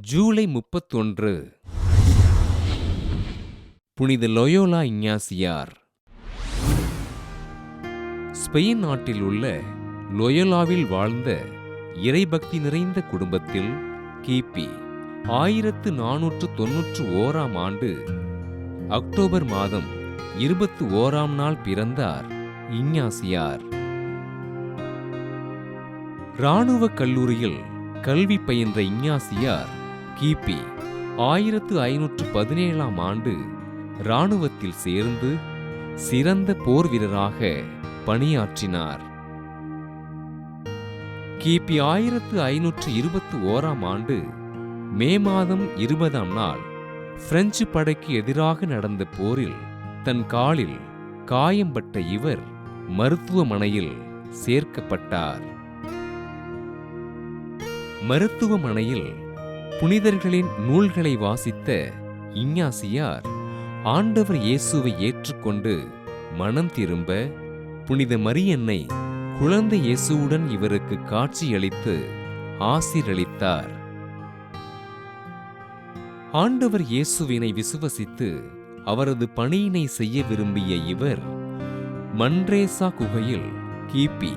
ஜூலை முப்பத்தொன்று. புனித லொயோலா இஞ்ஞாசியார். ஸ்பெயின் நாட்டில் உள்ள லொயோலாவில் வாழ்ந்த இறைபக்தி நிறைந்த குடும்பத்தில் கிபி ஆயிரத்து நானூற்று தொன்னூற்று ஓராம் ஆண்டு அக்டோபர் மாதம் இருபத்து ஓராம் நாள் பிறந்தார் இஞ்ஞாசியார். இராணுவ கல்லூரியில் கல்வி பயின்ற இஞ்ஞாசியார் கிபி ஆயிரத்து ஐநூற்று பதினேழாம் ஆண்டு இராணுவத்தில் சேர்ந்து சிறந்த போர் வீரராக பணியாற்றினார். கிபி ஆயிரத்து ஐநூற்று இருபத்தி ஓராம் ஆண்டு மே மாதம் இருபதாம் நாள் பிரெஞ்சு படைக்கு எதிராக நடந்த போரில் தன் காலில் காயம்பட்ட இவர் மருத்துவமனையில் சேர்க்கப்பட்டார். மருத்துவமனையில் புனிதர்களின் நூல்களை வாசித்த இஞ்ஞாசியார் ஆண்டவர் இயேசுவை ஏற்றுக்கொண்டு மனம் திரும்ப புனித மரியன்னை குழந்தை இயேசுவுடன் இவருக்கு காட்சியளித்து ஆசீரளித்தார். ஆண்டவர் இயேசுவினை விசுவசித்து அவரது பணியினை செய்ய விரும்பிய இவர் மன்ரேசா குகையில் கிபி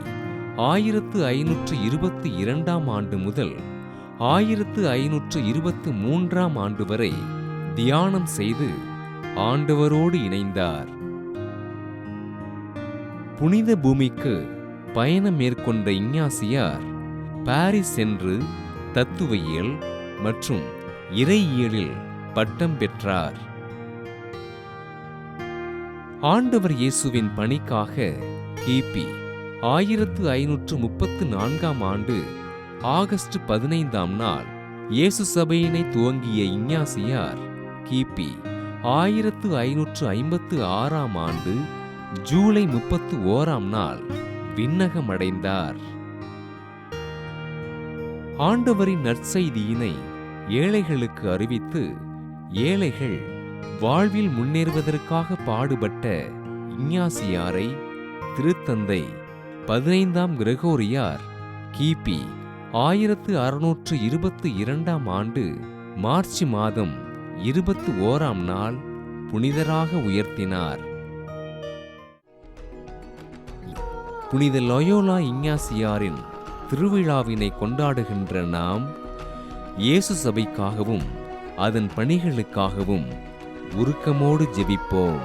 ஆயிரத்து ஐநூற்று இருபத்தி இரண்டாம் ஆண்டு முதல் ஆயிரத்து ஐநூற்று இருபத்து மூன்றாம் ஆண்டு வரை தியானம் செய்து ஆண்டவரோடு இணைந்தார். புனித பூமிக்கு பயணம் மேற்கொண்ட இஞ்ஞாசியார் பாரிஸ் சென்று தத்துவயியல் மற்றும் இறையியலில் பட்டம் பெற்றார். ஆண்டவர் இயேசுவின் பணிக்காக கிபி ஆயிரத்து ஐநூற்று முப்பத்து நான்காம் ஆண்டு ஆகஸ்ட் பதினைந்தாம் நாள் இயேசு சபையினை துவங்கிய இஞ்ஞாசியார் கிபி ஆயிரத்து ஐநூற்று ஐம்பத்து ஆறாம் ஆண்டு ஜூலை முப்பத்து ஓராம் நாள் விண்ணகமடைந்தார். ஆண்டவரின் நற்செய்தியினை ஏழைகளுக்கு அறிவித்து ஏழைகள் வாழ்வில் முன்னேறுவதற்காக பாடுபட்ட இஞ்ஞாசியாரை திருத்தந்தை பதினைந்தாம் கிரகோரியார் கிபி ஆயிரத்து அறுநூற்று இருபத்து இரண்டாம் ஆண்டு மார்ச் மாதம் இருபத்து ஓராம் நாள் புனிதராக உயர்த்தினார். புனித லொயோலா இஞ்ஞாசியாரின் திருவிழாவினை கொண்டாடுகின்ற நாம் இயேசு சபைக்காகவும் அதன் பணிகளுக்காகவும் உருக்கமோடு ஜெபிப்போம்.